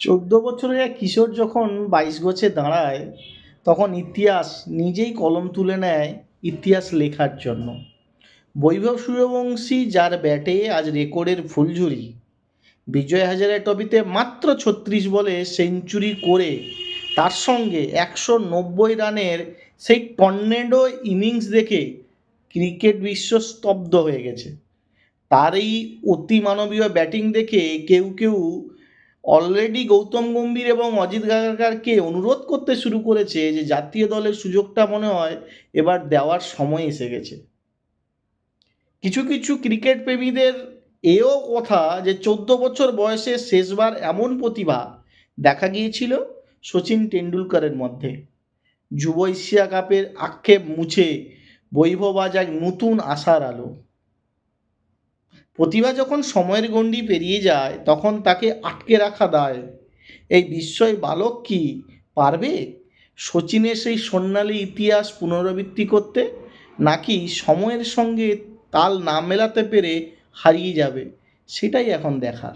চোদ্দ বছরের এক কিশোর যখন বাইশ গছে দাঁড়ায়, তখন ইতিহাস নিজেই কলম তুলে নেয় ইতিহাস লেখার জন্য। বৈভব সূর্যবংশী যার ব্যাটে আজ রেকর্ডের ফুলঝুরি। বিজয় হাজারে ট্রফিতে মাত্র ছত্রিশ বলে সেঞ্চুরি করে, তার সঙ্গে একশো নব্বই রানের সেই টর্নেডো ইনিংস দেখে ক্রিকেট বিশ্ব স্তব্ধ হয়ে গেছে। তার এই অতিমানবীয় ব্যাটিং দেখে কেউ কেউ অলরেডি গৌতম গম্ভীর এবং অজিত গাগারকে অনুরোধ করতে শুরু করেছে যে জাতীয় দলের সুযোগটা মনে হয় এবার দেওয়ার সময় এসে গেছে। কিছু কিছু ক্রিকেট প্রেমীদের এও কথা যে চোদ্দ বছর বয়সে শেষবার এমন প্রতিভা দেখা গিয়েছিল সচিন টেন্ডুলকারের মধ্যে। যুব এশিয়া কাপের আক্ষেপ মুছে বৈভব এক নতুন আশার আলো। প্রতিভা যখন সময়ের গণ্ডি পেরিয়ে যায়, তখন তাকে আটকে রাখা দায়। এই বিস্ময় বালক কি পারবে? সচিনের সেই সোনালী ইতিহাস পুনরাবৃত্তি করতে? নাকি সময়ের সঙ্গে তাল না মেলাতে পেরে হারিয়ে যাবে? সেটাই এখন দেখার।